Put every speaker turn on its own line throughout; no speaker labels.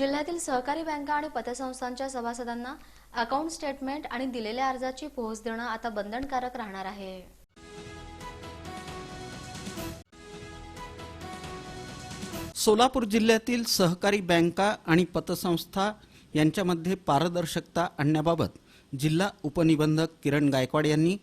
जिल्ह्यातील सहकारी बँका आणि पतसंस्थांच्या सभासदांना अकाउंट स्टेटमेंट आणि दिलेल्या अर्जाची पोहोच देणं आता बंधनकारक राहणार आहे.
सोलापूर जिल्ह्यातील सहकारी बँका आणि पतसंस्था यांच्यामध्ये पारदर्शकता आणण्याबाबत जिल्हा उपनिबंधक किरण गायकवाड यांनी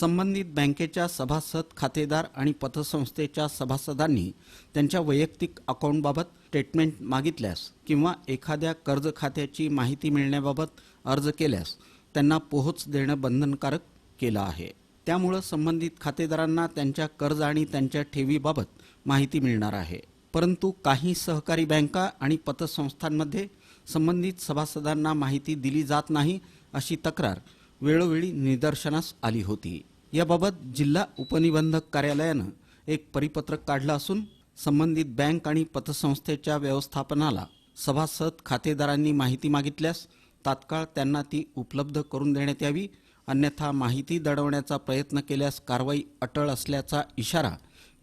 संबंधित बँकेच्या सभासद खातेदार आणि पतसंस्थेच्या सभासदांनी त्यांच्या वैयक्तिक अकाउंटबाबत स्टेटमेंट मागितल्यास किंवा एखाद्या कर्ज खात्याची माहिती मिळण्याबाबत अर्ज केल्यास त्यांना पोहोच देणं बंधनकारक केलं आहे. त्यामुळं संबंधित खातेदारांना त्यांच्या कर्ज आणि त्यांच्या ठेवीबाबत माहिती मिळणार आहे. परंतु काही सहकारी बँका आणि पतसंस्थांमध्ये संबंधित सभासदांना माहिती दिली जात नाही अशी तक्रार वेळोवेळी निदर्शनास आली होती. याबाबत जिल्हा उपनिबंधक कार्यालयानं एक परिपत्रक काढलं असून संबंधित बँक आणि पतसंस्थेच्या व्यवस्थापनाला सभासद खातेदारांनी माहिती मागितल्यास तात्काळ त्यांना ती उपलब्ध करून देण्यात यावी अन्यथा माहिती दडवण्याचा प्रयत्न केल्यास कारवाई अटळ असल्याचा इशारा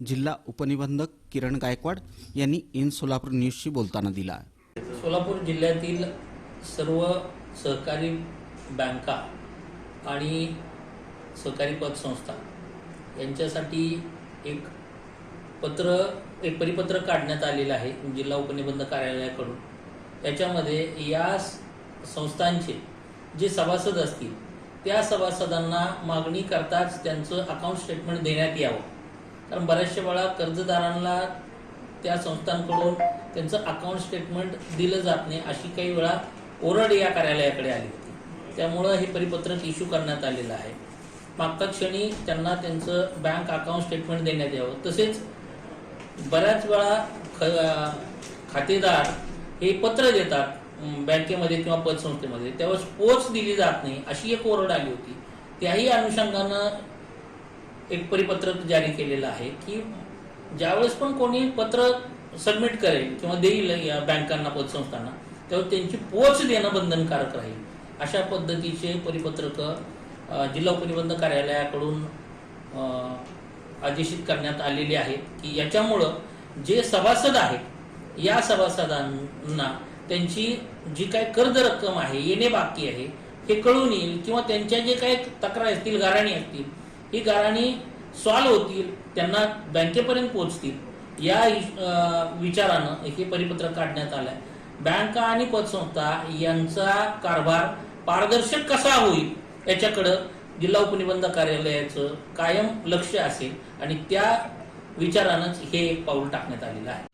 जिल्हा उपनिबंधक किरण गायकवाड यांनी इन सोलापूर न्यूजशी बोलताना दिला.
सोलापूर जिल्ह्यातील सर्व सहकारी बँका आणि सहकारी पतसंस्था यांच्यासाठी एक पत्र एक परिपत्र काढण्यात आलेलं आहे जिल्हा उपनिबंध कार्यालयाकडून. त्याच्यामध्ये या संस्थांचे जे सभासद असतील त्या सभासदांना मागणी करताच त्यांचं अकाउंट स्टेटमेंट देण्यात यावं. कारण बऱ्याचशा वेळा कर्जदारांना त्या संस्थांकडून त्यांचं अकाउंट स्टेटमेंट दिलं जात नाही अशी काही वेळा ओरड या कार्यालयाकडे आली होती. त्यामुळं हे परिपत्रक इश्यू करण्यात आलेलं आहे मागच्या क्षणी त्यांना त्यांचं बँक अकाउंट स्टेटमेंट देण्यात यावं तसेच बऱ्याच वेळा ख खातेदार हे पत्र देतात बँकेमध्ये किंवा पतसंस्थेमध्ये त्यावेळेस पोच दिली जात नाही अशी एक ओरड आली होती त्याही अनुषंगानं एक परिपत्रक जारी केलेलं आहे की ज्यावेळेस पण कोणी पत्र सबमिट करेल किंवा देईल या बँकांना पतसंस्थांना त्यावेळेस त्यांची पोच देणं बंधनकारक राहील अशा पद्धतीचे परिपत्रक जिल्हा परिबंध कार्यालयाकडून आदेशित करण्यात आलेले आहेत की याच्यामुळं जे सभासद आहेत या सभासदांना त्यांची जी काय कर्ज रक्कम आहे येणे बाकी आहे हे कळून येईल किंवा त्यांच्या जे काही तक्रार असतील गाराणी असतील ही गाराणी सॉल्व होतील त्यांना बँकेपर्यंत पोहोचतील या विचारानं हे परिपत्रक काढण्यात आलं आहे बँका आणि पतसंस्था यांचा कारभार पारदर्शक कसा होईल याच्याकडं जिल्हा उपनिबंध कार्यालयाचं कायम लक्ष असेल आणि त्या विचारानंच हे एक पाऊल टाकण्यात आलेलं आहे.